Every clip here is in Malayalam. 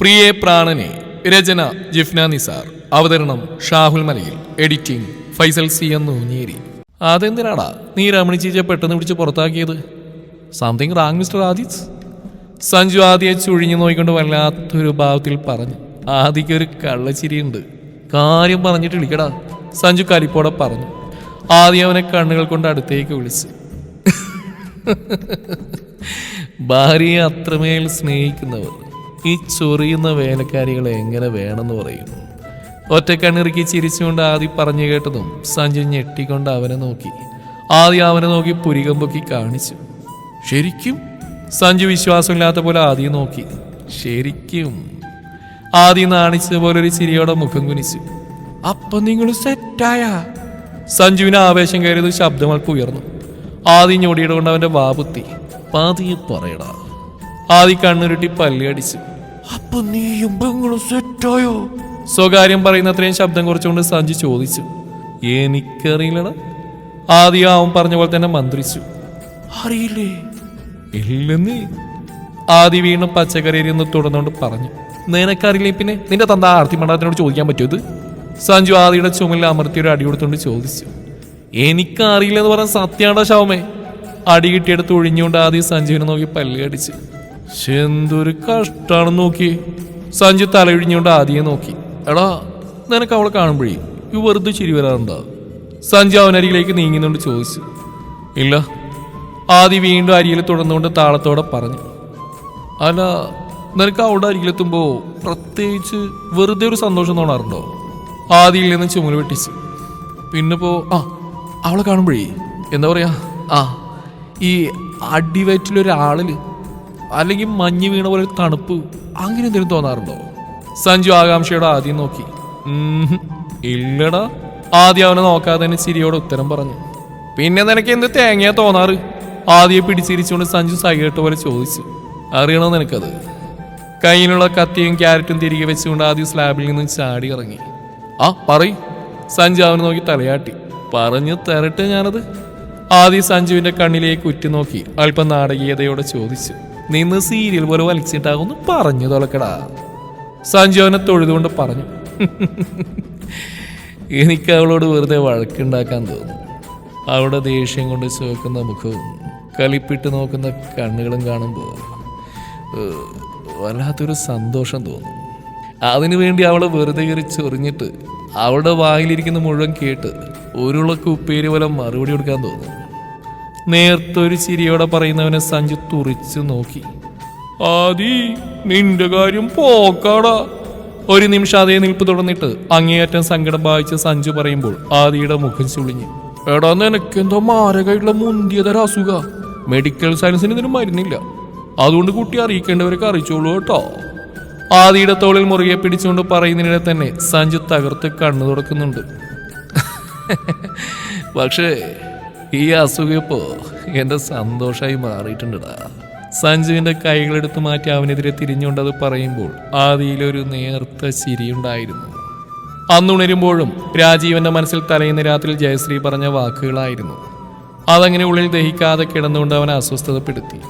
പ്രിയേ പ്രാണനെ രചന ജിഫ്ന നിസാർ. അവതരണം ഷാഹുൽ മലയിൽ. എഡിറ്റിംഗ് ഫൈസൽ സി എന്ന് ഊഞ്ഞേരി അതെന്തിനാടാ നീ രമണി ചീച്ച പെട്ടെന്ന് പിടിച്ച് പുറത്താക്കിയത്? സംതിങ് റാങ് മിസ്റ്റർ ആദിത്സ്? സഞ്ജു ആദിയെ ചുഴിഞ്ഞു നോക്കിക്കൊണ്ട് വല്ലാത്തൊരു ഭാവത്തിൽ പറഞ്ഞു. ആദിക്ക് ഒരു കള്ളച്ചിരിയുണ്ട്. കാര്യം പറഞ്ഞിട്ട് വിളിക്കടാ. സഞ്ജു കലിപ്പോടെ പറഞ്ഞു. ആദ്യം അവനെ കണ്ണുകൾ കൊണ്ട് അടുത്തേക്ക് വിളിച്ച്. ഭാര്യയെ അത്രമേൽ സ്നേഹിക്കുന്നവർ. ഈ ചൊറിയുന്ന വേലക്കാരികളെ എങ്ങനെ വേണമെന്ന് പറയും ഒറ്റക്കണ്ണിറുക്കി ചിരിച്ചുകൊണ്ട് ആദി പറഞ്ഞു കേട്ടതും സഞ്ജു ഞെട്ടിക്കൊണ്ട് അവനെ നോക്കി. ആദി അവനെ നോക്കി പുരികം പൊക്കി കാണിച്ചു. ശരിക്കും? സഞ്ജു വിശ്വാസമില്ലാത്ത പോലെ ആദ്യം നോക്കി. ശരിക്കും? ആദ്യം നാണിച്ചതുപോലെ ഒരു ചിരിയോടെ മുഖം കുനിച്ചു. അപ്പൊ നിങ്ങൾ സെറ്റായ? സഞ്ജുവിന് ആവേശം കയറിയത് ശബ്ദം അല്പം ഉയർന്നു. ആദ്യം ഞൊടിയിടുകൊണ്ട് അവന്റെ വാപുത്തി പാതി പറയടാ. ആദി കണ്ണുരുട്ടി പല്ലിയടിച്ചു അപ്പൊ നീയും പെങ്ങളും സെറ്റായോ? സ്വകാര്യം പറയുന്ന അത്രയും ശബ്ദം കുറച്ചുകൊണ്ട് സഞ്ജി ചോദിച്ചു. എനിക്കറിയില്ലടാ. ആദ്യം അവൻ പറഞ്ഞ പോലെ തന്നെ മന്ത്രിച്ചു. അറിയില്ലേ? ഇല്ലെന്നേ. ആദി വീണ്ടും പച്ചക്കറി എന്ന് തുടർന്നുകൊണ്ട് പറഞ്ഞു. നിനക്കറിയില്ലേ പിന്നെ? നിന്റെ തന്ത ആർത്തി മണ്ഡലത്തിനോട് ചോദിക്കാൻ പറ്റുമോ ഇത്? സഞ്ജു ആദിയുടെ ചുമലിൽ അമർത്തിയൊരു അടി കൊടുത്തുകൊണ്ട് ചോദിച്ചു. എനിക്കറിയില്ലെന്ന് പറഞ്ഞ സത്യാണ്ട ശവമേ അടി കിട്ടിയെടുത്ത് ഒഴിഞ്ഞുകൊണ്ട് ആദ്യം സഞ്ജുവിനെ നോക്കി പല്ല് ശ്ശെ, എന്തൊരു കഷ്ടാണെന്ന് നോക്കി. സഞ്ജു തലയിഴിഞ്ഞുകൊണ്ട് ആദ്യം നോക്കി. എടാ നിനക്ക് അവളെ കാണുമ്പോഴേ ഈ വെറുതെ ചിരി വരാറുണ്ടോ? സഞ്ജു അവനരികിലേക്ക് നീങ്ങുന്നുകൊണ്ട് ചോദിച്ചു. ഇല്ല. ആദി വീണ്ടും അരിയിൽ തുടർന്നുകൊണ്ട് താളത്തോടെ പറഞ്ഞു. അല്ല നിനക്ക് അവിടെ അരികിലെത്തുമ്പോ പ്രത്യേകിച്ച് വെറുതെ ഒരു സന്തോഷം തോന്നാറുണ്ടോ? ആദിയിൽ നിന്ന് ചുമൽ വെട്ടിച്ചു. പിന്നെ പോ ആ അവളെ കാണുമ്പോഴേ എന്താ പറയാ? ആ ഈ അടിവയറ്റിലൊരാളിൽ അല്ലെങ്കിൽ മഞ്ഞ് വീണ പോലെ തണുപ്പ് അങ്ങനെ എന്തെങ്കിലും തോന്നാറുണ്ടോ? സഞ്ജു ആകാംക്ഷയുടെ ആദ്യം നോക്കി. ഇല്ലടാ. ആദ്യം അവനെ നോക്കാതെ തന്നെ ചിരിയോട് ഉത്തരം പറഞ്ഞു. പിന്നെ നിനക്ക് എന്ത് തേങ്ങയാ തോന്നാറ്? ആദ്യം പിടിച്ചിരിച്ചുകൊണ്ട് സഞ്ജു സൈകേട്ട് പോലെ ചോദിച്ചു. അറിയണോ നിനക്കത്? കയ്യിലുള്ള കത്തിയും ക്യാരറ്റും തിരികെ വെച്ചുകൊണ്ട് ആദ്യം സ്ലാബിൽ നിന്ന് ചാടി ഇറങ്ങി. ആ പറയ്. സഞ്ജു അവനെ നോക്കി തലയാട്ടി. പറഞ്ഞു തരട്ടെ ഞാനത്. ആദ്യം സഞ്ജുവിന്റെ കണ്ണിലേക്ക് ഉറ്റുനോക്കി അല്പം നാടകീയതയോടെ ചോദിച്ചു. നിന്ന് സീരിയൽ പോലെ വലിച്ചിട്ടാകുന്നു പറഞ്ഞു തുളക്കടാ. സഞ്ജു അവനെ തൊഴുതുകൊണ്ട് പറഞ്ഞു. എനിക്ക് അവളോട് വെറുതെ വഴക്കുണ്ടാക്കാൻ തോന്നുന്നു. അവളുടെ ദേഷ്യം കൊണ്ട് ചോക്കുന്ന മുഖവും കലിപ്പിട്ട് നോക്കുന്ന കണ്ണുകളും കാണുമ്പോൾ വല്ലാത്തൊരു സന്തോഷം തോന്നും. അതിനുവേണ്ടി അവളെ വെറുതെ കയറി ചൊറിഞ്ഞിട്ട് അവളുടെ വായിലിരിക്കുന്ന മുഴുവൻ കേട്ട് ഒരുളക്ക് ഉപ്പേരി പോലെ മറുപടി കൊടുക്കാൻ തോന്നും. നേർത്തൊരു ചിരിയോടെ പറയുന്നവനെ സഞ്ജു തുറിച്ചു നോക്കി. ആദി നിന്റെ കാര്യം പോക്കാടാ. ഒരു നിമിഷം അതേ നിൽപ്പ് തുടർന്നിട്ട് അങ്ങേയറ്റം സങ്കടം ഭാവിച്ച് സഞ്ജു പറയുമ്പോൾ ആദിയുടെ മുഖം ചുളിഞ്ഞു. എടാ നിനക്കെന്തോ മാരകമായിട്ടുള്ള മുന്തിയതര അസുഖ. മെഡിക്കൽ സയൻസിന് ഇതിന് മരുന്നില്ല. അതുകൊണ്ട് കുട്ടി അറിയിക്കേണ്ടവരൊക്കെ അറിയിച്ചോളൂ കേട്ടോ. ആദിയുടെ തോളിൽ മുറുകെ പിടിച്ചുകൊണ്ട് പറയുന്നതിനിടെ തന്നെ സഞ്ജു തകർത്ത് കണ്ണു തുറക്കുന്നുണ്ട്. പക്ഷേ ഈ അസുഖം ഇപ്പോ എന്റെ സന്തോഷമായി മാറിയിട്ടുണ്ടടാ. സഞ്ജുവിന്റെ കൈകളെടുത്ത് മാറ്റി അവനെതിരെ തിരിഞ്ഞുകൊണ്ടത് പറയുമ്പോൾ ആദിയിലൊരു നേർത്ത ചിരിയുണ്ടായിരുന്നു. അന്നുണരുമ്പോഴും രാജീവന്റെ മനസ്സിൽ തലയുന്ന രാത്രിയിൽ ജയശ്രീ പറഞ്ഞ വാക്കുകളായിരുന്നു. അതങ്ങനെ ഉള്ളിൽ ദഹിക്കാതെ കിടന്നുകൊണ്ട് അവനെ അസ്വസ്ഥതപ്പെടുത്തി.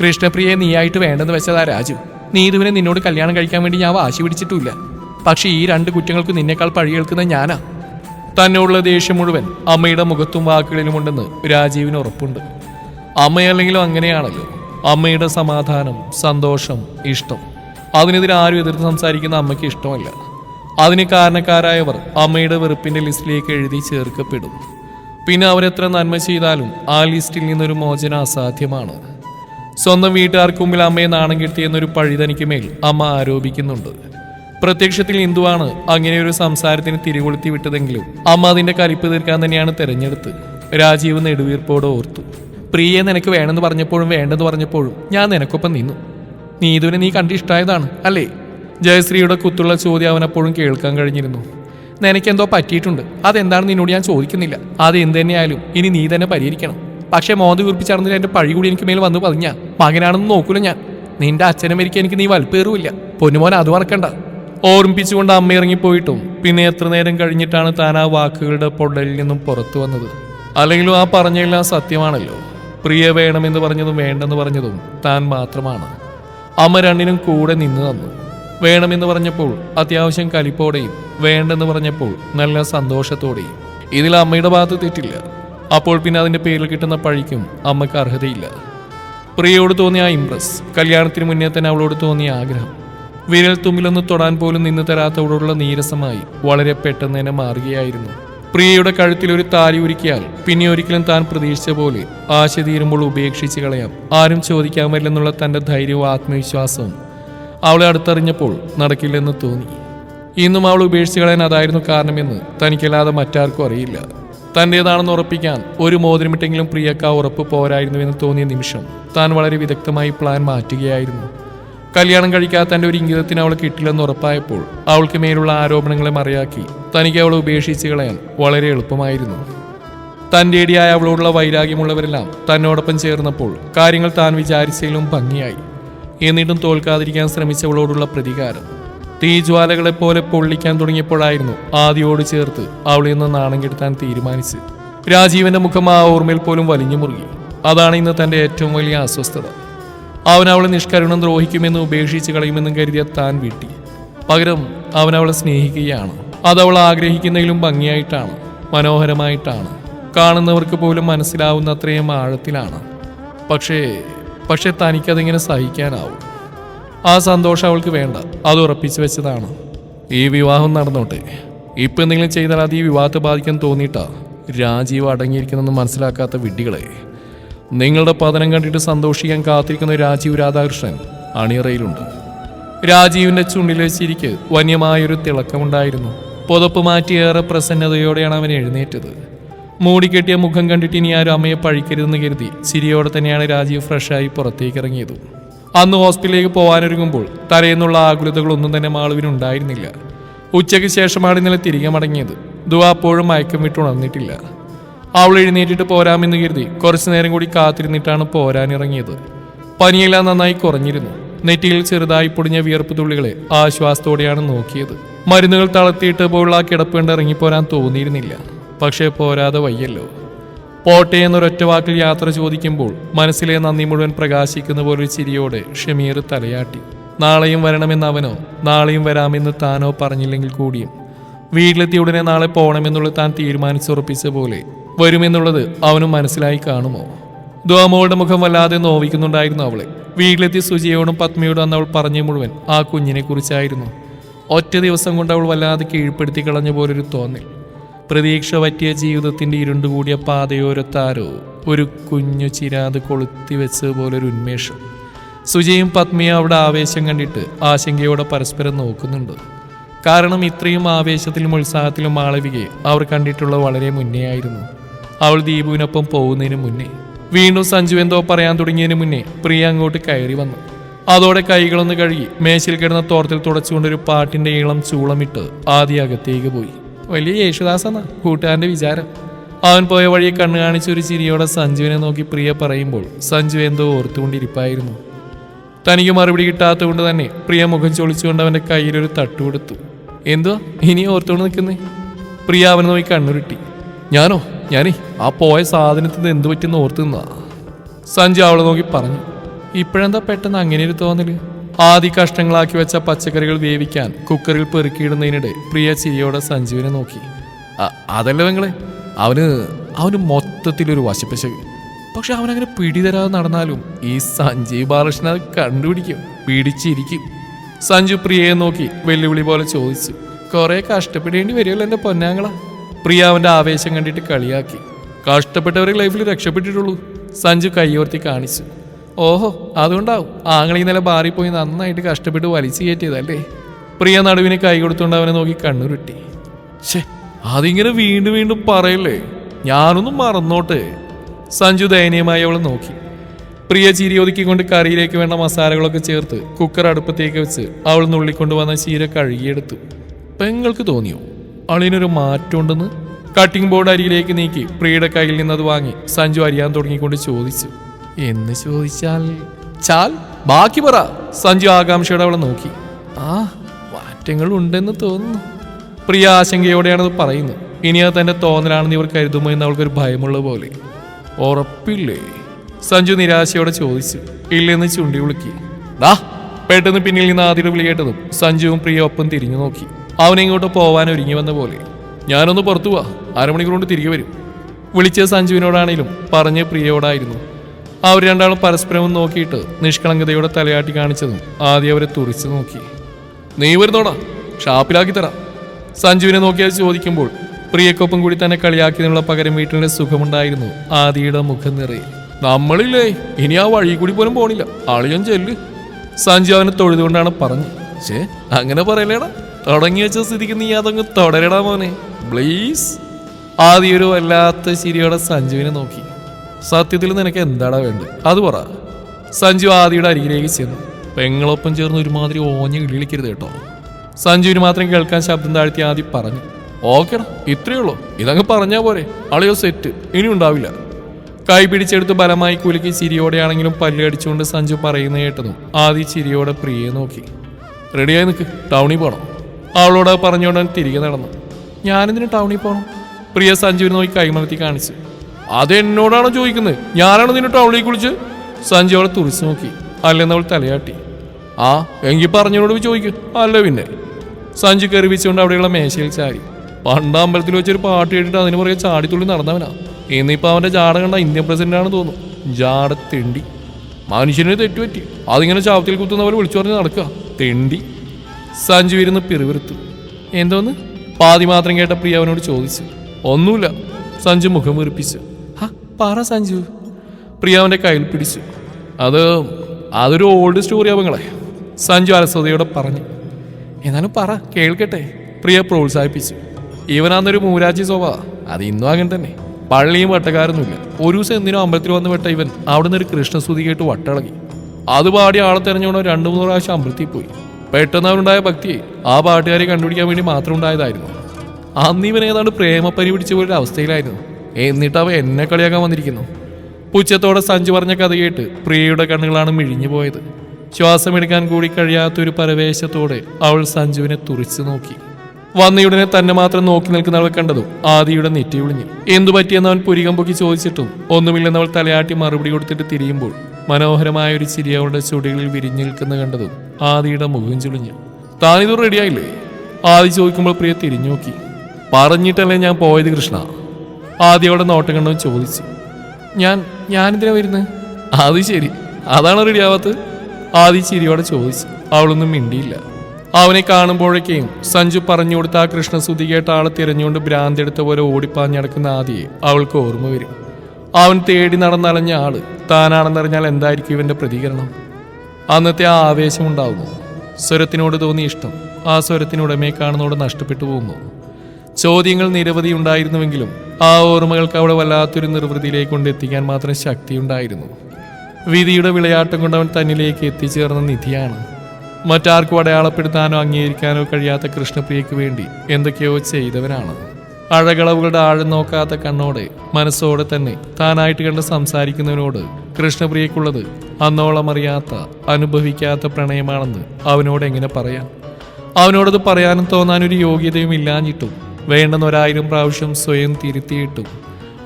കൃഷ്ണപ്രിയെ നീയായിട്ട് വേണ്ടെന്ന് വെച്ചതാ രാജു. നീ ഇതുവരെ നിന്നോട് കല്യാണം കഴിക്കാൻ വേണ്ടി ഞാൻ വാശി പിടിച്ചിട്ടില്ല പക്ഷേ ഈ രണ്ട് കുറ്റങ്ങൾക്ക് നിന്നേക്കാൾ പഴി കേൾക്കുന്ന ഞാനാ. തന്നോടുള്ള ദേഷ്യം മുഴുവൻ അമ്മയുടെ മുഖത്തും വാക്കുകളിലും വാക്കുകളിലുമുണ്ടെന്ന് രാജീവിന് ഉറപ്പുണ്ട്. അമ്മയല്ലെങ്കിലും അങ്ങനെയാണല്ലോ. അമ്മയുടെ സമാധാനം സന്തോഷം ഇഷ്ടം. അതിനെതിരെ ആരും എതിർത്ത് സംസാരിക്കുന്ന അമ്മയ്ക്ക് ഇഷ്ടമല്ല. അതിന് കാരണക്കാരായവർ അമ്മയുടെ വെറുപ്പിന്റെ ലിസ്റ്റിലേക്ക് എഴുതി ചേർക്കപ്പെടും. പിന്നെ അവരെത്ര നന്മ ചെയ്താലും ആ ലിസ്റ്റിൽ നിന്നൊരു മോചനം അസാധ്യമാണ്. സ്വന്തം വീട്ടുകാർക്ക് മുമ്പിൽ അമ്മയെ നാണം കെട്ടിയെന്നൊരു പഴി തനിക്ക് മേൽ അമ്മ ആരോപിക്കുന്നുണ്ട്. പ്രത്യക്ഷത്തിൽ ഹിന്ദുവാണ് അങ്ങനെ ഒരു സംസാരത്തിന് തിരികൊളുത്തി വിട്ടതെങ്കിലും അമ്മ അതിന്റെ കലിപ്പ് തീർക്കാൻ തന്നെയാണ് തെരഞ്ഞെടുത്ത്. രാജീവ് നെടുവീർപ്പോടെ ഓർത്തു. പ്രിയെ നിനക്ക് വേണമെന്ന് പറഞ്ഞപ്പോഴും വേണ്ടെന്ന് പറഞ്ഞപ്പോഴും ഞാൻ നിനക്കൊപ്പം നിന്നു. നീ നീതുവിനെ നീ കണ്ടിഷ്ടായതാണ് അല്ലേ? ജയശ്രീയുടെ കുത്തുള്ള ചോദ്യം അവനപ്പോഴും കേൾക്കാൻ കഴിഞ്ഞിരുന്നു. നിനക്കെന്തോ പറ്റിയിട്ടുണ്ട്. അതെന്താണ് നിന്നോട് ഞാൻ ചോദിക്കുന്നില്ല. അത് എന്ത് തന്നെയായാലും ഇനി നീ തന്നെ പരിഹരിക്കണം. പക്ഷേ മോന്ത് കുറിപ്പിച്ചറിഞ്ഞിട്ട് എന്റെ പഴി കൂടി എനിക്ക് മേൽ വന്ന് പതിഞ്ഞ. മകനാണെന്ന് നോക്കൂല ഞാൻ. നിന്റെ അച്ഛനെ എനിക്ക് നീ വൽപ്പേറുമില്ല പൊന്നുമോൻ അത് മറക്കണ്ട. ഓർമ്മിപ്പിച്ചുകൊണ്ട് അമ്മ ഇറങ്ങിപ്പോയിട്ടും. പിന്നെ എത്ര നേരം കഴിഞ്ഞിട്ടാണ് താൻ ആ വാക്കുകളുടെ പൊടലിൽ നിന്നും പുറത്തു വന്നത്? അല്ലെങ്കിലും ആ പറഞ്ഞെല്ലാം സത്യമാണല്ലോ. പ്രിയ വേണമെന്ന് പറഞ്ഞതും വേണ്ടെന്ന് പറഞ്ഞതും താൻ മാത്രമാണ്. അമ്മ രണ്ടിനും കൂടെ നിന്ന് തന്നു. വേണമെന്ന് പറഞ്ഞപ്പോൾ അത്യാവശ്യം കലിപ്പോടെയും വേണ്ടെന്ന് പറഞ്ഞപ്പോൾ നല്ല സന്തോഷത്തോടെയും. ഇതിൽ അമ്മയുടെ ഭാഗത്ത് തെറ്റില്ല. അപ്പോൾ പിന്നെ അതിന്റെ പേരിൽ കിട്ടുന്ന പഴിക്കും അമ്മയ്ക്ക് അർഹതയില്ല. പ്രിയയോട് തോന്നിയ ആ ഇംപ്രസ് കല്യാണത്തിന് മുന്നേ തന്നെ അവളോട് തോന്നിയ ആഗ്രഹം. വിരൽ തുമ്പിലൊന്ന് തൊടാൻ പോലും നിന്ന് തരാത്തവളോടുള്ള നീരസമായി വളരെ പെട്ടെന്ന് തന്നെ മാറുകയായിരുന്നു. പ്രിയയുടെ കഴുത്തിൽ ഒരു താലി ഒരുക്കിയാൽ പിന്നെ ഒരിക്കലും താൻ പ്രതീക്ഷിച്ച പോലെ ആശ തീരുമ്പോൾ ഉപേക്ഷിച്ച് കളയാം. ആരും ചോദിക്കാൻ വരില്ലെന്നുള്ള തന്റെ ധൈര്യവും ആത്മവിശ്വാസവും അവളെ അടുത്തറിഞ്ഞപ്പോൾ നടക്കില്ലെന്ന് തോന്നി. ഇന്നും അവൾ ഉപേക്ഷിച്ച് കളയാൻ അതായിരുന്നു കാരണമെന്ന് തനിക്കല്ലാതെ മറ്റാർക്കും അറിയില്ല. തന്റേതാണെന്ന് ഉറപ്പിക്കാൻ ഒരു മോതിരമിട്ടെങ്കിലും പ്രിയക്ക ഉറപ്പ് പോരായിരുന്നുവെന്ന് തോന്നിയ നിമിഷം താൻ വളരെ വിദഗ്ധമായി പ്ലാൻ മാറ്റുകയായിരുന്നു. കല്യാണം കഴിക്കാത്ത തന്റെ ഒരു ഇംഗിതത്തിന് അവൾ കിട്ടില്ലെന്ന് ഉറപ്പായപ്പോൾ അവൾക്ക് മേലുള്ള ആരോപണങ്ങളെ മറയാക്കി തനിക്ക് അവളെ ഉപേക്ഷിച്ച് കളയാൻ വളരെ എളുപ്പമായിരുന്നു. തന്റെ ഇടിയായ അവളോടുള്ള വൈരാഗ്യമുള്ളവരെല്ലാം തന്നോടൊപ്പം ചേർന്നപ്പോൾ കാര്യങ്ങൾ താൻ വിചാരിച്ചതിലും ഭംഗിയായി. എന്നിട്ടും തോൽക്കാതിരിക്കാൻ ശ്രമിച്ചവളോടുള്ള പ്രതികാരം. തീജ്വാലകളെ പോലെ പൊള്ളിക്കാൻ തുടങ്ങിയപ്പോഴായിരുന്നു ആദ്യോട് ചേർത്ത് അവളിൽ നിന്ന് നാണം കെടുത്താൻ തീരുമാനിച്ച് രാജീവന്റെ മുഖം ആ ഓർമ്മയിൽ പോലും വലിഞ്ഞു മുറുകി. അതാണ് ഇന്ന് തന്റെ ഏറ്റവും വലിയ അസ്വസ്ഥത. അവൻ അവളെ നിഷ്കരുണം ദ്രോഹിക്കുമെന്ന് ഉപേക്ഷിച്ച് കളയുമെന്നും കരുതിയ താൻ വീട്ടി. പകരം അവൻ അവളെ സ്നേഹിക്കുകയാണ്. അത് അവൾ ആഗ്രഹിക്കുന്നതിലും ഭംഗിയായിട്ടാണ് മനോഹരമായിട്ടാണ്. കാണുന്നവർക്ക് പോലും മനസ്സിലാവുന്ന അത്രയും ആഴത്തിലാണ്. പക്ഷേ പക്ഷേ തനിക്കതിങ്ങനെ സഹിക്കാനാവും. ആ സന്തോഷം അവൾക്ക് വേണ്ട. അത് ഉറപ്പിച്ചു വെച്ചതാണ്. ഈ വിവാഹം നടന്നോട്ടെ. ഇപ്പം എന്തെങ്കിലും ചെയ്താൽ അത് ഈ വിവാഹത്തെ ബാധിക്കാൻ തോന്നിയിട്ടാ രാജീവ് അടങ്ങിയിരിക്കുന്നെന്ന് മനസ്സിലാക്കാത്ത വിഡ്ഢികളെ. നിങ്ങളുടെ പതനം കണ്ടിട്ട് സന്തോഷിക്കാൻ കാത്തിരിക്കുന്ന രാജീവ് രാധാകൃഷ്ണൻ അണിയറയിലുണ്ട്. രാജീവിന്റെ ചുണ്ടിലെ ചിരിക്ക് വന്യമായൊരു തിളക്കമുണ്ടായിരുന്നു. പുതപ്പ് മാറ്റി ഏറെ പ്രസന്നതയോടെയാണ് അവൻ എഴുന്നേറ്റത്. മൂടിക്കെട്ടിയ മുഖം കണ്ടിട്ട് ഇനി ആരും അമ്മയെ പഴിക്കരുതെന്ന് കരുതി ചിരിയോടെ തന്നെയാണ് രാജീവ് ഫ്രഷായി പുറത്തേക്ക് ഇറങ്ങിയത് അന്ന് ഹോസ്പിറ്റലിലേക്ക് പോകാനൊരുങ്ങുമ്പോൾ തലേന്നുള്ള ആകുലതകളൊന്നും തന്നെ മാളുവിനുണ്ടായിരുന്നില്ല ഉച്ചയ്ക്ക് ശേഷമാണ് ഇന്നലെ തിരികെ മടങ്ങിയത്. ദുവ അപ്പോഴും മയക്കം വിട്ടുണർന്നിട്ടില്ല അവൾ എഴുന്നേറ്റിട്ട് പോരാമെന്ന് കരുതി കുറച്ചു നേരം കൂടി കാത്തിരുന്നിട്ടാണ് പോരാനിറങ്ങിയത് പനിയെല്ലാം നന്നായി കുറഞ്ഞിരുന്നു. നെറ്റിയിൽ ചെറുതായി പൊടിഞ്ഞ വിയർപ്പ് തുള്ളികളെ ആശ്വാസത്തോടെയാണ് നോക്കിയത്. മരുന്നുകൾ തളർത്തിയിട്ട് പോലുള്ള ആ കിടപ്പ് കണ്ട് ഇറങ്ങിപ്പോരാൻ തോന്നിയിരുന്നില്ല. പക്ഷേ പോരാതെ വയ്യല്ലോ. പോട്ടെ എന്നൊരൊറ്റ വാക്കിൽ യാത്ര ചോദിക്കുമ്പോൾ മനസ്സിലെ നന്ദി മുഴുവൻ പ്രകാശിക്കുന്ന പോലൊരു ചിരിയോടെ ഷമീർ തലയാട്ടി. നാളെയും വരണമെന്ന് അവനോ? നാളെയും വരാമെന്ന് താനോ പറഞ്ഞില്ലെങ്കിൽ കൂടിയും. വീട്ടിലെത്തിയ ഉടനെ നാളെ പോകണമെന്നുള്ള താൻ തീരുമാനിച്ചുറപ്പിച്ച പോലെ വരുമെന്നുള്ളത് അവനും മനസ്സിലായി കാണുമോ? ദ്വാമോളുടെ മുഖം വല്ലാതെ നോവിക്കുന്നുണ്ടായിരുന്നു അവളെ. വീട്ടിലെത്തി സുജിയോടും പത്മിയോടും അന്ന് അവൾ പറഞ്ഞു മുഴുവൻ ആ കുഞ്ഞിനെ കുറിച്ചായിരുന്നു. ഒറ്റ ദിവസം കൊണ്ട് അവൾ വല്ലാതെ കീഴ്പ്പെടുത്തി കളഞ്ഞ പോലൊരു തോന്നൽ. പ്രതീക്ഷ പറ്റിയ ജീവിതത്തിന്റെ ഇരുണ്ടുകൂടിയ പാതയോരത്താരോ ഒരു കുഞ്ഞു ചിരാത് കൊളുത്തി വെച്ചതുപോലൊരു ഉന്മേഷം. സുജയും പത്മിയും അവിടെ ആവേശം കണ്ടിട്ട് ആശങ്കയോടെ പരസ്പരം നോക്കുന്നുണ്ട്. കാരണം ഇത്രയും ആവേശത്തിലും ഉത്സാഹത്തിലും മാളവികയെ അവർ കണ്ടിട്ടുള്ള വളരെ മുന്നേ ആയിരുന്നു അവൾ ദീപുവിനൊപ്പം പോകുന്നതിന് മുന്നേ. വീണ്ടും സഞ്ജു എന്തോ പറയാൻ തുടങ്ങിയതിന് മുന്നേ പ്രിയ അങ്ങോട്ട് കയറി വന്നു. അതോടെ കൈകളൊന്ന് കഴുകി മേശയിൽ കിടന്ന തോർത്തിൽ തുടച്ചുകൊണ്ടൊരു പാട്ടിന്റെ ഈളം ചൂളമിട്ട് ആദ്യ അകത്തേക്ക് പോയി. വലിയ യേശുദാസെന്ന കൂട്ടുകാരന്റെ വിചാരം. അവൻ പോയ വഴിയെ കണ്ണു കാണിച്ച ഒരു ചിരിയോടെ സഞ്ജുവിനെ നോക്കി പ്രിയ പറയുമ്പോൾ സഞ്ജു എന്തോ ഓർത്തുകൊണ്ടിരിപ്പായിരുന്നു. തനിക്ക് മറുപടി കിട്ടാത്തതുകൊണ്ട് തന്നെ പ്രിയ മുഖം ചൊളിച്ചുകൊണ്ട് അവന്റെ കയ്യിലൊരു തട്ടു കൊടുത്തു. എന്തോ? ഇനി ഓർത്തുകൊണ്ട് നിൽക്കുന്നേ? പ്രിയ അവനെ നോക്കി കണ്ണുരുട്ടി. ഞാനോ? ഞാനേ ആ പോയ സാധനത്തിന് എന്ത് പറ്റിയെന്ന് ഓർത്ത് നിന്നാ സഞ്ജു അവളെ നോക്കി പറഞ്ഞു ഇപ്പോഴെന്താ പെട്ടെന്ന് അങ്ങനെ ഒരു തോന്നൽ? ആദ്യ കഷ്ണങ്ങളാക്കി വെച്ച പച്ചക്കറികൾ വേവിക്കാൻ കുക്കറിൽ പെറുക്കിയിടുന്നതിനിടെ പ്രിയ ചിരിയോടെ സഞ്ജുവിനെ നോക്കി. "അ- അതല്ല നിങ്ങളെ അവന് അവന് മൊത്തത്തിലൊരു വശപ്പശക്. പക്ഷെ അവനങ്ങനെ പിടിതരാതെ നടന്നാലും ഈ സഞ്ജീവ് ബാലകൃഷ്ണൻ അത് കണ്ടുപിടിക്കും പിടിച്ചിരിക്കും. സഞ്ജു പ്രിയയെ നോക്കി വെല്ലുവിളി പോലെ ചോദിച്ചു കുറെ കഷ്ടപ്പെടേണ്ടി വരുമല്ലോ എന്റെ പൊന്നാങ്ങള. പ്രിയ അവന്റെ ആവേശം കണ്ടിട്ട് കളിയാക്കി. കഷ്ടപ്പെട്ടവരെ ലൈഫിൽ രക്ഷപ്പെട്ടിട്ടുള്ളൂ. സഞ്ജു കൈയോർത്തി കാണിച്ചു. ഓഹോ അതുകൊണ്ടാവും. ആങ്ങളെ ഇന്നലെ ബാറിൽ പോയി നന്നായിട്ട് കഷ്ടപ്പെട്ട് വലിച്ചു കയറ്റിയതല്ലേ? പ്രിയ നടുവിനെ കൈ കൊടുത്തുകൊണ്ട് അവനെ നോക്കി കണ്ണുരുട്ടി. ഷേ അതിങ്ങനെ വീണ്ടും വീണ്ടും പറയല്ലേ? ഞാനൊന്നും മറന്നോട്ടെ? സഞ്ജു ദയനീയമായി അവളെ നോക്കി. പ്രിയ ചീരി ഒതുക്കിക്കൊണ്ട് കറിയിലേക്ക് വേണ്ട മസാലകളൊക്കെ ചേർത്ത് കുക്കർ അടുപ്പത്തേക്ക് വെച്ച് അവൾ നുള്ളിക്കൊണ്ട് വന്ന ചീര കഴുകിയെടുത്തു. പെങ്ങൾക്ക് തോന്നിയോ? അളിനൊരു മാറ്റമുണ്ടെന്ന് കട്ടിംഗ് ബോർഡ് അരികിലേക്ക് നീക്കി പ്രിയയുടെ കയ്യിൽ നിന്നത് വാങ്ങി സഞ്ജു അറിയാൻ തുടങ്ങിക്കൊണ്ട് ചോദിച്ചു. എന്ന് ചോദിച്ചാൽ? ചാൽ ബാക്കി പറ സഞ്ജു ആകാംക്ഷയോടെ അവളെ നോക്കി. ആ മാറ്റങ്ങൾ ഉണ്ടെന്ന് തോന്നുന്നു. പ്രിയ ആശങ്കയോടെയാണത് പറയുന്നത്. ഇനി അത് തന്റെ തോന്നലാണെന്ന് ഇവർ കരുതുമോ എന്ന് അവൾക്കൊരു ഭയമുള്ള പോലെ. ഉറപ്പില്ലേ? സഞ്ജു നിരാശയോടെ ചോദിച്ചു. ഇല്ലെന്ന് ചുണ്ടി വിളിക്കി ഡാ പെട്ടെന്ന് പിന്നിൽ നിന്ന് ആദ്യയുടെ വിളി കേട്ടതും സഞ്ജുവും പ്രിയ ഒപ്പം തിരിഞ്ഞു നോക്കി. അവനെ ഇങ്ങോട്ട് പോവാൻ ഒരുങ്ങി വന്ന പോലെ. ഞാനൊന്ന് പുറത്തു പോവാ അരമണിക്കൂർ കൊണ്ട് തിരികെ വരും. വിളിച്ച സഞ്ജുവിനോടാണേലും പറഞ്ഞ പ്രിയയോടായിരുന്നു. അവർ രണ്ടാളും പരസ്പരം നോക്കിയിട്ട് നിഷ്കളങ്കതയോടെ തലയാട്ടി കാണിച്ചതും ആദ്യം അവരെ തുറിച്ചു നോക്കി. നീ വരുന്നോടാ. ഷാപ്പിലാക്കി തരാം. സഞ്ജുവിനെ നോക്കിയാൽ ചോദിക്കുമ്പോൾ പ്രിയക്കൊപ്പം കൂടി തന്നെ കളിയാക്കിയതിനുള്ള പകരം വീട്ടിലെ സുഖമുണ്ടായിരുന്നു ആദിയുടെ മുഖം നിറയെ. നമ്മളില്ലേ? ഇനി ആ വഴി കൂടി പോലും പോണില്ല. ആളിയൻ ചെല്ല്. സഞ്ജു അവനെ തൊഴുതുകൊണ്ടാണ് പറഞ്ഞു ഛേ അങ്ങനെ പറയലേടാ തുടങ്ങി വെച്ച സ്ഥിതിക്ക് നീ അതങ്ങ് തുടരടാ മോനെ. പ്ലീസ് ആദ്യ ഒരു വല്ലാത്ത ശരിയോടെ സഞ്ജുവിനെ നോക്കി. സത്യത്തിൽ നിനക്ക് എന്താടാ വേണ്ടത്? അത് പറ. സഞ്ജു ആദിയുടെ അരികിലേക്ക് ചെന്നു. പെങ്ങളൊപ്പം ചേർന്ന് ഒരുമാതിരി ഓഞ്ഞ് കിളിക്കരുത് കേട്ടോ. സഞ്ജുവിന് മാത്രം കേൾക്കാൻ ശബ്ദം താഴ്ത്തി ആദ്യം പറഞ്ഞു. ഓക്കേടാ ഇത്രയേ ഉള്ളൂ. ഇതങ്ങ് പറഞ്ഞാ പോരെ. അളയോ സെറ്റ്. ഇനി ഉണ്ടാവില്ല. കൈ പിടിച്ചെടുത്ത് ബലമായി കുലുക്കി ചിരിയോടെയാണെങ്കിലും പല്ലടിച്ചുകൊണ്ട് സഞ്ജു പറയുന്ന കേട്ടതും ആദ്യ ചിരിയോടെ പ്രിയെ നോക്കി. റെഡിയായി നിൽക്ക്. ടൗണിൽ പോകണം അവളോട് പറഞ്ഞുകൊണ്ട് തിരികെ നടന്നു. ഞാനെന്തിനു ടൗണിൽ പോകണം പ്രിയ സഞ്ജുവിനെ നോക്കി കൈമലത്തി കാണിച്ചു. അത് എന്നോടാണോ ചോദിക്കുന്നത്? ഞാനാണോ നിന്നെ ടൗണിലേക്ക് വിളിച്ച് സഞ്ജു അവളെ തുറിച്ച് നോക്കി. അല്ലെന്ന് അവൾ തലയാട്ടി. ആ എങ്കിൽ പറഞ്ഞോട് ചോദിക്കും. അല്ല പിന്നെ. സഞ്ജു കയറി വെച്ചുകൊണ്ട് അവിടെയുള്ള മേശയിൽ ചാരി പണ്ട് അമ്പലത്തിൽ വെച്ചൊരു പാട്ട് കേട്ടിട്ട് അതിന് പുറകെ ചാടിത്തുള്ളി നടന്നവനാ. ഇന്നിപ്പോൾ അവന്റെ ജാട കണ്ട ഇന്ത്യൻ പ്രസിഡന്റ് ആണെന്ന് തോന്നുന്നു ജാട തെണ്ടി. മനുഷ്യന് തെറ്റുപറ്റി. അതിങ്ങനെ ചാവത്തിൽ കുത്തുന്ന പോലെ വിളിച്ചു പറഞ്ഞ് നടക്കുക തെണ്ടി. സഞ്ജു ഇരുന്ന് പിറുവിറുത്തു എന്തോന്ന്? പാതി മാത്രം കേട്ട പ്രിയ അവനോട് ചോദിച്ചു. ഒന്നുമില്ല സഞ്ജു മുഖം വീർപ്പിച്ചു. ഹാ പറ സഞ്ജു. പ്രിയ അവന്റെ കയ്യിൽ പിടിച്ചു. അത് അതൊരു ഓൾഡ് സ്റ്റോറി അവങ്ങളെ സഞ്ജു അലസതയോടെ പറഞ്ഞു. എന്നാലും പറ കേൾക്കട്ടെ പ്രിയ പ്രോത്സാഹിപ്പിച്ചു. ഇവനാന്നൊരു മൂരാജി സ്വഭാവ അത് ഇന്നും അങ്ങനെ തന്നെ. പള്ളിയും വട്ടക്കാരൊന്നുമില്ല. ഒരു ദിവസം എന്തിനോ അമ്പലത്തിൽ വന്ന് വിട്ട ഇവൻ അവിടെ നിന്ന് ഒരു കൃഷ്ണസ്തുതി കേട്ട് വട്ടളകി. അത് പാടി ആളെ തെരഞ്ഞോണോ രണ്ടു മൂന്ന് പ്രാവശ്യം അമ്പലത്തിൽ പോയി. പെട്ടെന്ന് അവനുണ്ടായ ഭക്തി ആ പാട്ടുകാരെ കണ്ടുപിടിക്കാൻ വേണ്ടി മാത്രം ഉണ്ടായതായിരുന്നു. അന്ന് ഇവൻ ഏതാണ്ട് പ്രേമപ്പനി പിടിച്ച പോലൊരു അവസ്ഥയിലായിരുന്നു. എന്നിട്ട് അവ എന്നെ കളിയാക്കാൻ വന്നിരിക്കുന്നു. പുച്ഛത്തോടെ സഞ്ജു പറഞ്ഞ കഥ കേട്ട് പ്രിയയുടെ കണ്ണുകളാണ് മിഴിഞ്ഞു പോയത്. ശ്വാസമെടുക്കാൻ കൂടി കഴിയാത്തൊരു പരവേശത്തോടെ അവൾ സഞ്ജുവിനെ തുറിച്ചു നോക്കി. വന്നയുടനെ തന്നെ മാത്രം നോക്കി നിൽക്കുന്ന അവൾ കണ്ടതും ആദിയുടെ നെറ്റി വിളിഞ്ഞു. എന്തു പറ്റിയെന്ന് അവൻ പുരികം പൊക്കി ചോദിച്ചിട്ടും ഒന്നുമില്ലെന്ന് അവൾ തലയാട്ടി മറുപടി കൊടുത്തിട്ട് തിരിയുമ്പോൾ മനോഹരമായ ഒരു ചിരി അവളുടെ ചുടികളിൽ വിരിഞ്ഞു നിൽക്കുന്ന കണ്ടതും ആദിയുടെ മുഖം ചുളിഞ്ഞു. താനിത് റെഡിയായില്ലേ ആദി ചോദിക്കുമ്പോൾ പ്രിയ തിരിഞ്ഞു നോക്കി. പറഞ്ഞിട്ടല്ലേ ഞാൻ പോയത് കൃഷ്ണ? ആദ്യയോടെ നോട്ടം കണ്ടവൻ ചോദിച്ചു. ഞാൻ ഞാനെന്തിനാ വരുന്നത് അത് ശരി അതാണ് റെഡിയാവാത്തത് ആദി ചിരിയോടെ ചോദിച്ചു. അവളൊന്നും മിണ്ടിയില്ല. അവനെ കാണുമ്പോഴേക്കും സഞ്ജു പറഞ്ഞു കൊടുത്ത ആ കൃഷ്ണസുതി കേട്ട ആളെ തിരഞ്ഞുകൊണ്ട് ഭ്രാന്തെടുത്ത പോലെ ഓടിപ്പാഞ്ഞടക്കുന്ന ആദിയെ അവൾക്ക് ഓർമ്മ വരും. അവൻ തേടി നടന്നലഞ്ഞ ആൾ താനാണെന്നറിഞ്ഞാൽ എന്തായിരിക്കും ഇവന്റെ പ്രതികരണം? അന്നത്തെ ആ ആവേശമുണ്ടാവുന്നു സ്വരത്തിനോട് തോന്നിയ ഇഷ്ടം ആ സ്വരത്തിനുടമയെ കാണുന്നോട് നഷ്ടപ്പെട്ടു പോകുന്നു. ചോദ്യങ്ങൾ നിരവധി ഉണ്ടായിരുന്നുവെങ്കിലും ആ ഓർമ്മകൾക്ക് അവിടെ വല്ലാത്തൊരു നിർവൃതിയിലേക്ക് കൊണ്ടെത്തിക്കാൻ മാത്രം ശക്തിയുണ്ടായിരുന്നു. വിധിയുടെ വിളയാട്ടം കൊണ്ട് അവൻ തന്നിലേക്ക് എത്തിച്ചേർന്ന നിധിയാണ്. മറ്റാർക്കും അടയാളപ്പെടുത്താനോ അംഗീകരിക്കാനോ കഴിയാത്ത കൃഷ്ണപ്രിയയ്ക്ക് വേണ്ടി എന്തൊക്കെയോ ചെയ്തവനാണ്. അഴകളവുകളുടെ ആഴം നോക്കാത്ത കണ്ണോടെ മനസ്സോടെ തന്നെ താനായിട്ട് കണ്ട് സംസാരിക്കുന്നവനോട് കൃഷ്ണപ്രിയക്കുള്ളത് അന്നോളം അറിയാത്ത അനുഭവിക്കാത്ത പ്രണയമാണെന്ന് അവനോട് എങ്ങനെ പറയാം? അവനോടത് പറയാനും തോന്നാനൊരു യോഗ്യതയും ഇല്ലാഞ്ഞിട്ടും വേണ്ടെന്ന് ഒരായിരം പ്രാവശ്യം സ്വയം തിരുത്തിയിട്ടും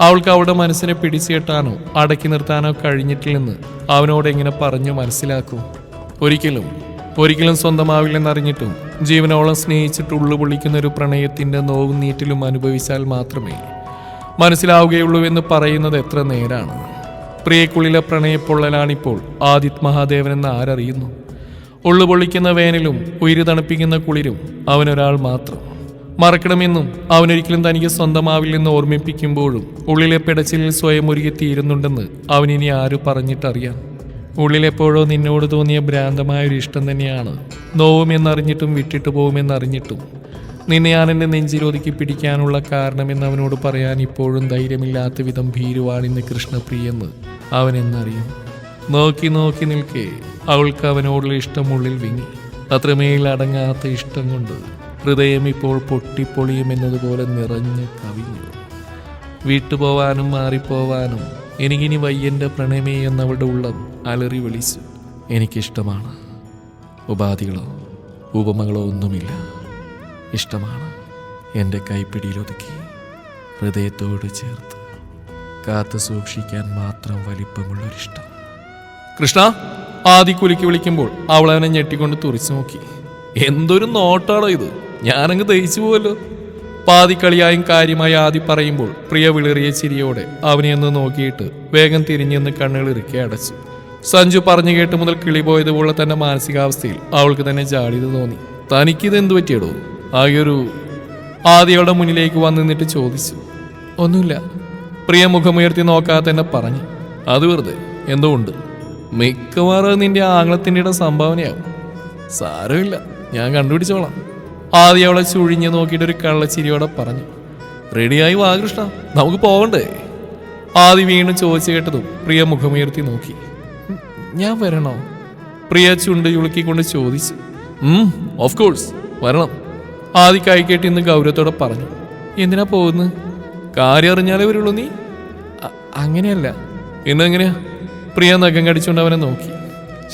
അവൾക്ക് അവളുടെ മനസ്സിനെ പിടിച്ചു കെട്ടാനോ അടക്കി നിർത്താനോ കഴിഞ്ഞിട്ടില്ലെന്ന് അവനോട് എങ്ങനെ പറഞ്ഞു മനസ്സിലാക്കും? ഒരിക്കലും ഒരിക്കലും സ്വന്തമാവില്ലെന്നറിഞ്ഞിട്ടും ജീവനോളം സ്നേഹിച്ചിട്ട് ഉള്ളു പൊളിക്കുന്ന ഒരു പ്രണയത്തിന്റെ നോവും നീറ്റിലും അനുഭവിച്ചാൽ മാത്രമേ മനസ്സിലാവുകയുള്ളൂ എന്ന് പറയുന്നത് എത്ര നേരാണ്. പ്രിയക്കുള്ളിലെ പ്രണയപ്പൊള്ളലാണിപ്പോൾ ആദിത് മഹാദേവൻ എന്ന് ആരറിയുന്നു. ഉള്ളു പൊള്ളിക്കുന്ന വേനലും ഉയിര് തണുപ്പിക്കുന്ന കുളിരും അവനൊരാൾ മാത്രം. മറക്കണമെന്നും അവനൊരിക്കലും തനിക്ക് സ്വന്തമാവില്ലെന്ന് ഓർമ്മിപ്പിക്കുമ്പോഴും ഉള്ളിലെ പിടച്ചിലിൽ സ്വയം ഒരുക്കി തീരുന്നുണ്ടെന്ന് അവനിനി ആര് പറഞ്ഞിട്ടറിയാം. ഉള്ളിലെപ്പോഴോ നിന്നോട് തോന്നിയ ഭ്രാന്തമായൊരു ഇഷ്ടം തന്നെയാണ്. നോവുമെന്നറിഞ്ഞിട്ടും വിട്ടിട്ട് പോകുമെന്നറിഞ്ഞിട്ടും നിന്നെ ഞാൻ എന്റെ നെഞ്ചിലൊതുക്കി പിടിക്കാനുള്ള കാരണമെന്ന് അവനോട് പറയാൻ ഇപ്പോഴും ധൈര്യമില്ലാത്ത വിധം ഭീരുവാണിന്ന് കൃഷ്ണപ്രിയെന്ന് അവൻ എന്നറിയും. നോക്കി നോക്കി നിൽക്കെ അവൾക്ക് അവനോടുള്ള ഇഷ്ടം ഉള്ളിൽ വിങ്ങി. അത്രമേൽ അടങ്ങാത്ത ഇഷ്ടം കൊണ്ട് ഹൃദയം ഇപ്പോൾ പൊട്ടിപ്പൊളിയുമെന്നതുപോലെ നിറഞ്ഞ് കവിഞ്ഞു. വീട്ടുപോവാനും മാറിപ്പോവാനും എനിക്കിനി വയ്യന്റെ പ്രണയമേ എന്നവളുടെ ഉള്ളം അലറി വിളിച്ചു എനിക്കിഷ്ടമാണ്. ഉപാധികളോ ഉപമകളോ ഒന്നുമില്ല. ഇഷ്ടമാണ് എന്റെ കൈപ്പിടിയിലൊതുക്കി ഹൃദയത്തോട് ചേർത്ത് കാത്തു സൂക്ഷിക്കാൻ മാത്രം വലിപ്പമുള്ളൊരിഷ്ടം. കൃഷ്ണ ആദി കുലുക്കി വിളിക്കുമ്പോൾ അവളവനെ ഞെട്ടിക്കൊണ്ട് തുറിച്ചു നോക്കി എന്തൊരു നോട്ടാണോ ഇത്? ഞാനങ്ങ് തയ്ച്ചു പോവല്ലോ പാതിക്കളിയായും കാര്യമായി ആദി പറയുമ്പോൾ പ്രിയ വിളിറിയ ചിരിയോടെ അവനെ ഒന്ന് നോക്കിയിട്ട് വേഗം തിരിഞ്ഞെന്ന് കണ്ണുകൾ ഇറുക്കി അടച്ചു. സഞ്ജു പറഞ്ഞു കേട്ട് മുതൽ കിളി പോയതുപോലെ തന്നെ മാനസികാവസ്ഥയിൽ അവൾക്ക് തന്നെ ജാളിത തോന്നി. തനിക്കിത് എന്തു പറ്റിയടോ? ആകെയൊരു ആദ്യയുടെ മുന്നിലേക്ക് വന്നു നിന്നിട്ട് ചോദിച്ചു. ഒന്നുമില്ല. പ്രിയ മുഖമുയർത്തി നോക്കാതെ തന്നെ പറഞ്ഞു. അത് വെറുതെ. എന്തോ ഉണ്ട്. മിക്കവാറും നിന്റെ ആംഗ്ലത്തിന്റെ സംഭാവനയാവും. സാരമില്ല. ഞാൻ കണ്ടുപിടിച്ചോളാം. ആദ്യം അവളെ ചുഴിഞ്ഞ് നോക്കിയിട്ട് ഒരു കള്ളച്ചിരിയോടെ പറഞ്ഞു റെഡിയായി വാ കൃഷ്ണ നമുക്ക് പോകണ്ടേ ആദി വീണ്ടും ചോദിച്ചു കേട്ടതും പ്രിയ മുഖമുയർത്തി നോക്കി. ഞാൻ വരണോ? പ്രിയ ചുണ്ട് ചുളുക്കിക്കൊണ്ട് ചോദിച്ചു. ഓഫ് കോഴ്സ് വരണം. ആദി കൈകെട്ടി ഇന്ന് ഗൗരവത്തോടെ പറഞ്ഞു എന്തിനാ പോകുന്നത്? കാര്യം അറിഞ്ഞാലേ വരുള്ളൂ നീ. "അ- അങ്ങനെയല്ല. ഇന്നെങ്ങനെയാ പ്രിയ നഖം കടിച്ചുകൊണ്ട് അവനെ നോക്കി.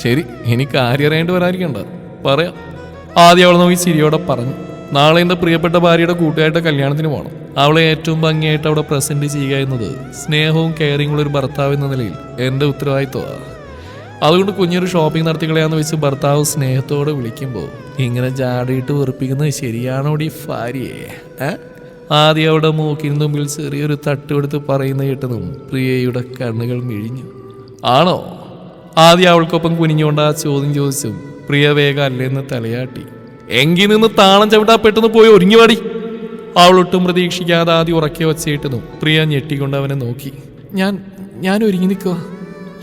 ശരി ഇനി കാര്യം അറിയേണ്ടി വരാതിരിക്കണ്ട. പറയാം. ആദ്യം അവൾ നോക്കി ചിരിയോടെ പറഞ്ഞു നാളെ എന്റെ പ്രിയപ്പെട്ട ഭാര്യയുടെ കൂട്ടുകാരുടെ കല്യാണത്തിന് പോകണം അവളെ ഏറ്റവും ഭംഗിയായിട്ട് അവിടെ പ്രസന്റ് ചെയ്യുക എന്നത് സ്നേഹവും കെയറിംഗ് ഉള്ള ഒരു ഭർത്താവ് എന്ന നിലയിൽ എന്റെ ഉത്തരവാദിത്വമാണ് അതുകൊണ്ട് കുഞ്ഞൊരു ഷോപ്പിംഗ് നടത്തിക്കളയാന്ന് വെച്ച് ഭർത്താവ് സ്നേഹത്തോടെ വിളിക്കുമ്പോൾ ഇങ്ങനെ ജാടിയിട്ട് വെറുപ്പിക്കുന്നത് ശരിയാണോടി ഭാര്യയെ? ആദ്യം അവിടെ മൂക്കിന് മുമ്പിൽ ചെറിയൊരു തട്ടുകൊടുത്ത് പറയുന്ന കേട്ടതും പ്രിയയുടെ കണ്ണുകൾ മിഴിഞ്ഞു. ആണോ? ആദ്യം അവൾക്കൊപ്പം കുനിഞ്ഞുകൊണ്ട് ആ ചോദ്യം ചോദിച്ചു പ്രിയ വേഗം അല്ലെന്ന് തലയാട്ടി. എങ്കിൽ നിന്ന് താളം ചവിട്ടാ പെട്ടെന്ന് പോയി ഒരുങ്ങി പാടി അവളൊട്ടും പ്രതീക്ഷിക്കാതെ ആദ്യം ഉറക്കെ വച്ചേട്ടതും പ്രിയ ഞെട്ടിക്കൊണ്ട് അവനെ നോക്കി. ഞാൻ ഞാൻ ഒരുങ്ങി നിൽക്കുക.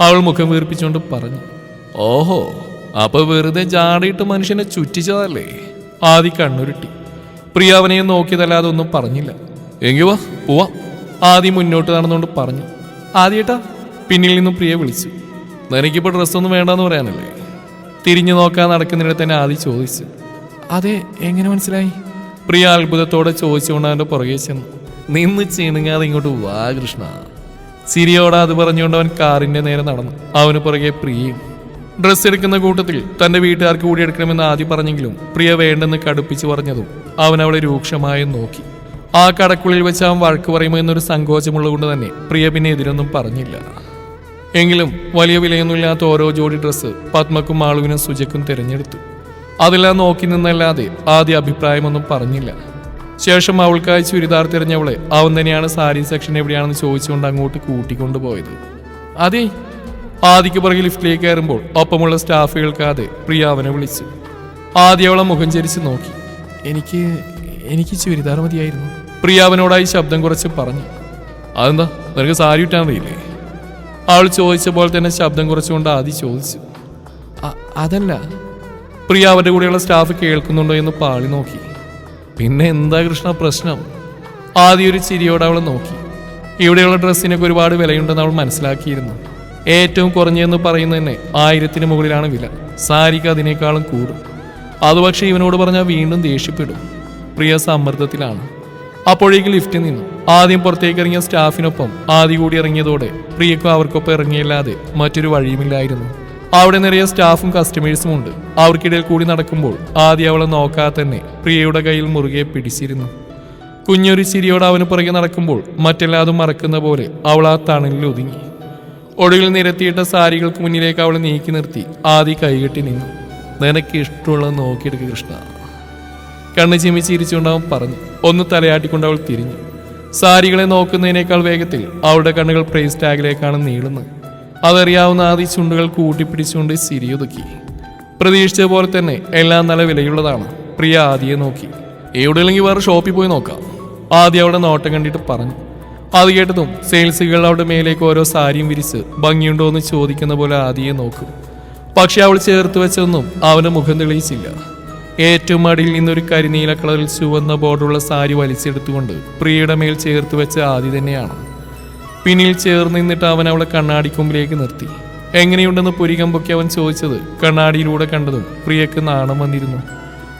അവൾ മുഖം വീർപ്പിച്ചുകൊണ്ട് പറഞ്ഞു. ഓഹോ അപ്പൊ വെറുതെ ചാടിയിട്ട് മനുഷ്യനെ ചുറ്റിച്ചതല്ലേ? ആദി കണ്ണുരുട്ടി. പ്രിയ അവനെ നോക്കിയതല്ലാതെ ഒന്നും പറഞ്ഞില്ല. എങ്കി വാ പോവാ. ആദി മുന്നോട്ട് നടന്നുകൊണ്ട് പറഞ്ഞു. ആദ്യേട്ടാ പിന്നിൽ നിന്നും പ്രിയ വിളിച്ചു. നിനക്കിപ്പോ ഡ്രസ്സൊന്നും വേണ്ടെന്ന് പറയാനല്ലേ? തിരിഞ്ഞു നോക്കാൻ നടക്കുന്നിടത്ത് തന്നെ ആദി ചോദിച്ചു. അതെ എങ്ങനെ മനസ്സിലായി? പ്രിയ അത്ഭുതത്തോടെ ചോദിച്ചുകൊണ്ട് അവന്റെ പുറകെ ചെന്നു. നിന്ന് ചീണുങ്ങാതെ ഇങ്ങോട്ട് വാ കൃഷ്ണ. ചിരിയോടെ അത് പറഞ്ഞുകൊണ്ട് അവൻ കാറിന്റെ നേരെ നടന്നു. അവന് പുറകെ പ്രിയയും. ഡ്രസ്സ് എടുക്കുന്ന കൂട്ടത്തിൽ തന്റെ വീട്ടുകാർക്ക് കൂടി എടുക്കണമെന്ന് ആദ്യം പറഞ്ഞെങ്കിലും പ്രിയ വേണ്ടെന്ന് കടുപ്പിച്ച് പറഞ്ഞതും അവൻ അവളെ രൂക്ഷമായി നോക്കി. ആ കടക്കുള്ളിൽ വെച്ച് അവൻ വഴക്ക് പറയുമോ എന്നൊരു സങ്കോചമുള്ളതുകൊണ്ട് തന്നെ പ്രിയ പിന്നെ എതിരൊന്നും പറഞ്ഞില്ല. എങ്കിലും വലിയ വിലയൊന്നുമില്ലാത്ത ഓരോ ജോഡി ഡ്രസ്സ് പത്മക്കും മാളുവിനും സുജക്കും തിരഞ്ഞെടുത്തു. അതെല്ലാം നോക്കി നിന്നല്ലാതെ ആദ്യ അഭിപ്രായമൊന്നും പറഞ്ഞില്ല. ശേഷം അവൾക്കായി ചുരിദാർ തിരഞ്ഞവളെ അവൻ തന്നെയാണ് സാരി സെക്ഷൻ എവിടെയാണെന്ന് ചോദിച്ചുകൊണ്ട് അങ്ങോട്ട് കൂട്ടിക്കൊണ്ടുപോയത്. അതെ ആദിക്ക് പുറകെ ലിഫ്റ്റിലേക്ക് കയറുമ്പോൾ ഒപ്പമുള്ള സ്റ്റാഫ് കേൾക്കാതെ പ്രിയ അവനെ വിളിച്ചു. ആദ്യ അവളെ മുഖം ചരിച്ച് നോക്കി. എനിക്ക് എനിക്ക് ചുരിദാർ മതിയായിരുന്നു. പ്രിയ അവനോടായി ശബ്ദം കുറച്ച് പറഞ്ഞു. അതെന്താ നിനക്ക് സാരി ഇട്ടാൻ അറിയില്ലേ അവൾ ചോദിച്ച പോലെ തന്നെ ശബ്ദം കുറച്ചുകൊണ്ട് ആദ്യം ചോദിച്ചു. "അ- അതല്ല. പ്രിയ അവരുടെ കൂടെയുള്ള സ്റ്റാഫ് കേൾക്കുന്നുണ്ടോ എന്ന് പാളി നോക്കി. പിന്നെ എന്താ കൃഷ്ണ പ്രശ്നം? ആദ്യം ഒരു ചിരിയോടെ അവൾ നോക്കി. ഇവിടെയുള്ള ഡ്രസ്സിനൊക്കെ ഒരുപാട് വിലയുണ്ടെന്ന് അവൾ മനസ്സിലാക്കിയിരുന്നു. ഏറ്റവും കുറഞ്ഞതെന്ന് പറയുന്നതന്നെ ആയിരത്തിന് മുകളിലാണ് വില. സാരിക്ക് അതിനേക്കാളും കൂടും. അത് പക്ഷേ ഇവനോട് പറഞ്ഞാൽ വീണ്ടും ദേഷ്യപ്പെടും. പ്രിയ സമ്മർദ്ദത്തിലാണ്. അപ്പോഴേക്ക് ലിഫ്റ്റ് നിന്നു. ആദ്യം പുറത്തേക്ക് ഇറങ്ങിയ സ്റ്റാഫിനൊപ്പം ആദ്യ കൂടി ഇറങ്ങിയതോടെ പ്രിയക്കും അവർക്കൊപ്പം ഇറങ്ങിയല്ലാതെ മറ്റൊരു വഴിയുമില്ലായിരുന്നു. അവിടെ നിറയെ സ്റ്റാഫും കസ്റ്റമേഴ്സും ഉണ്ട്. അവർക്കിടയിൽ കൂടി നടക്കുമ്പോൾ ആദ്യം അവളെ നോക്കാതെ തന്നെ പ്രിയയുടെ കയ്യിൽ മുറുകെ പിടിച്ചിരുന്നു. കുഞ്ഞൊരു ചിരിയോടെ അവന് പുറകെ നടക്കുമ്പോൾ മറ്റെല്ലാതും മറക്കുന്ന പോലെ അവൾ ആ തണലിൽ ഒതുങ്ങി. ഒടുവിൽ നിരത്തിയിട്ട സാരികൾക്ക് മുന്നിലേക്ക് അവളെ നീക്കി നിർത്തി ആദ്യ കൈകെട്ടി നിന്നു. നിനക്ക് ഇഷ്ടമുള്ളത് നോക്കിയെടുക്കുക കൃഷ്ണ. കണ്ണ് ചിമ്മി ചിരിച്ചുകൊണ്ട് അവൻ പറഞ്ഞു. ഒന്ന് തലയാട്ടിക്കൊണ്ട് അവൾ തിരിഞ്ഞു. സാരികളെ നോക്കുന്നതിനേക്കാൾ വേഗത്തിൽ അവളുടെ കണ്ണുകൾ പ്രൈസ് ടാഗിലേക്കാണ് നീളുന്നത്. അതറിയാവുന്ന ആദ്യ ചുണ്ടുകൾ കൂട്ടിപ്പിടിച്ചുകൊണ്ട് സിരിയൊതുക്കി പ്രതീക്ഷിച്ച പോലെ തന്നെ എല്ലാം നല്ല വിലയുള്ളതാണ്. പ്രിയ ആദിയെ നോക്കി. എവിടെയെങ്കിലും വേറെ ഷോപ്പിൽ പോയി നോക്കാം. ആദ്യം അവളുടെ നോട്ടം കണ്ടിട്ട് പറഞ്ഞു. അത് കേട്ടതും സെയിൽസുകൾ അവളുടെ മേലേക്ക് ഓരോ സാരിയും വിരിച്ച് ഭംഗിയുണ്ടോ എന്ന് ചോദിക്കുന്ന പോലെ ആദിയെ നോക്കും. പക്ഷെ അവൾ ചേർത്ത് വെച്ചൊന്നും അവന്റെ മുഖം തെളിയിച്ചില്ല. ഏറ്റവും അടിയിൽ നിന്നൊരു കരിനീല കളറിൽ ചുവന്ന ബോർഡുള്ള സാരി വലിച്ചെടുത്തുകൊണ്ട് പ്രിയയുടെ മേൽ ചേർത്ത് വെച്ച ആദി തന്നെയാണ്. പിന്നിൽ ചേർന്ന് നിന്നിട്ട് അവൻ അവളെ കണ്ണാടിക്കൊമ്പിലേക്ക് നിർത്തി. എങ്ങനെയുണ്ടെന്ന് പുരികം പൊക്കി അവൻ ചോദിച്ചത് കണ്ണാടിയിലൂടെ കണ്ടതും പ്രിയക്ക് നാണം വന്നിരുന്നു.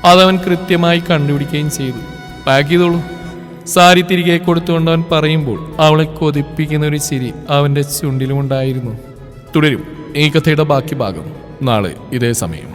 അതവൻ കൃത്യമായി കണ്ടുപിടിക്കുകയും ചെയ്തു. പാക്ക് ചെയ്തോളൂ. സാരി തിരികെ കൊടുത്തുകൊണ്ട് അവൻ പറയുമ്പോൾ അവളെ കൊതിപ്പിക്കുന്ന ഒരു ചിരി അവന്റെ ചുണ്ടിലുമുണ്ടായിരുന്നു. തുടരും. ഈ കഥയുടെ ബാക്കി ഭാഗം നാളെ ഇതേ സമയം.